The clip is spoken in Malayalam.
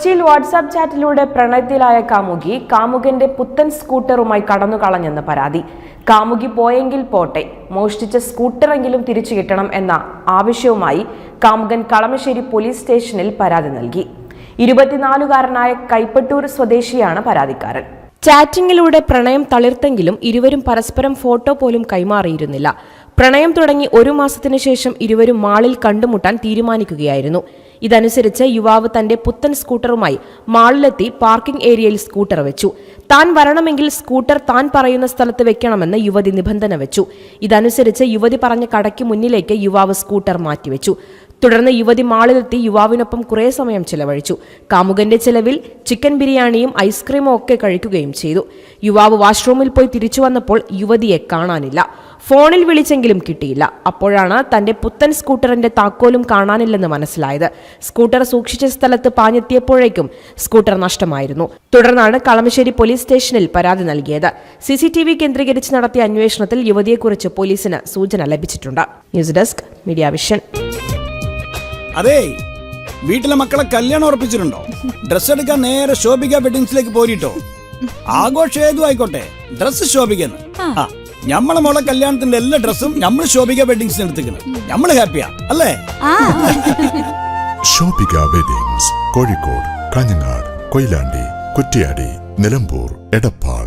കൊച്ചിയിൽ വാട്സാപ്പ് ചാറ്റിലൂടെ പ്രണയത്തിലായ കാമുകി കാമുകന്റെ പുത്തൻ സ്കൂട്ടറുമായി കടന്നു കളഞ്ഞെന്ന് പരാതി. കാമുകി പോയെങ്കിൽ പോട്ടെ മോഷ്ടിച്ച സ്കൂട്ടറെങ്കിലും തിരിച്ചു കിട്ടണം എന്ന ആവശ്യവുമായി കാമുകൻ കളമശ്ശേരി പോലീസ് സ്റ്റേഷനിൽ പരാതി നൽകി. ഇരുപത്തിനാലുകാരനായ കൈപ്പട്ടൂർ സ്വദേശിയാണ് പരാതിക്കാരൻ. ചാറ്റിംഗിലൂടെ പ്രണയം തളിർത്തെങ്കിലും ഇരുവരും പരസ്പരം ഫോട്ടോ പോലും കൈമാറിയിരുന്നില്ല. പ്രണയം തുടങ്ങി ഒരു മാസത്തിനു ശേഷം ഇരുവരും മാളിൽ കണ്ടുമുട്ടാൻ തീരുമാനിക്കുകയായിരുന്നു. ഇതനുസരിച്ച് യുവാവ് തന്റെ പുത്തൻ സ്കൂട്ടറുമായി മാളിലെത്തി പാർക്കിംഗ് ഏരിയയിൽ സ്കൂട്ടർ വെച്ചു. താൻ വരണമെങ്കിൽ സ്കൂട്ടർ താൻ പറയുന്ന സ്ഥലത്ത് വെക്കണമെന്ന് യുവതി നിബന്ധന വെച്ചു. ഇതനുസരിച്ച് യുവതി പറഞ്ഞ കടയ്ക്ക് മുന്നിലേക്ക് യുവാവ് സ്കൂട്ടർ മാറ്റിവെച്ചു. തുടർന്ന് യുവതി മാളിലെത്തി യുവാവിനൊപ്പം കുറേ സമയം ചെലവഴിച്ചു. കാമുകന്റെ ചെലവിൽ ചിക്കൻ ബിരിയാണിയും ഐസ്ക്രീമും ഒക്കെ കഴിക്കുകയും ചെയ്തു. യുവാവ് വാഷ്റൂമിൽ പോയി തിരിച്ചു വന്നപ്പോൾ യുവതിയെ കാണാനില്ല. ഫോണിൽ വിളിച്ചെങ്കിലും കിട്ടിയില്ല. അപ്പോഴാണ് തന്റെ പുത്തൻ സ്കൂട്ടറിന്റെ താക്കോലും കാണാനില്ലെന്ന് മനസ്സിലായത്. സ്കൂട്ടർ സൂക്ഷിച്ച സ്ഥലത്ത് പാഞ്ഞെത്തിയപ്പോഴേക്കും സ്കൂട്ടർ നഷ്ടമായിരുന്നു. തുടർന്നാണ് കളമശ്ശേരി പോലീസ് സ്റ്റേഷനിൽ പരാതി നൽകിയത്. സി സി ടി വി കേന്ദ്രീകരിച്ച് നടത്തിയ അന്വേഷണത്തിൽ യുവതിയെക്കുറിച്ച് പോലീസിന് സൂചന ലഭിച്ചിട്ടുണ്ട്. News desk media vision. അതെ വീട്ടിലെ മക്കളെ കല്യാണം ഉറപ്പിച്ചിട്ടുണ്ടോ? ഡ്രസ് എടുക്കാൻ നേരെ ശോഭിക വെഡിങ്സിലേക്ക് പോരിട്ടോ? ആഘോഷം ഏതു ആയിക്കോട്ടെ ഡ്രസ് ശോഭിക്കുന്നു ആ. ഞമ്മളെ മോളെ കല്യാണത്തിന്റെ എല്ലാ ഡ്രസ്സും നമ്മൾ ശോഭിക വെഡിങ്സിന് എടുത്തിരിക്കുന്നു. നമ്മൾ ഹാപ്പിയാ അല്ലേ? ശോഭിക വെഡിങ്സ് കോഴിക്കോട് കാഞ്ഞങ്ങാട് കൊയിലാണ്ടി കുറ്റിയാടി നിലമ്പൂർ എടപ്പാൾ.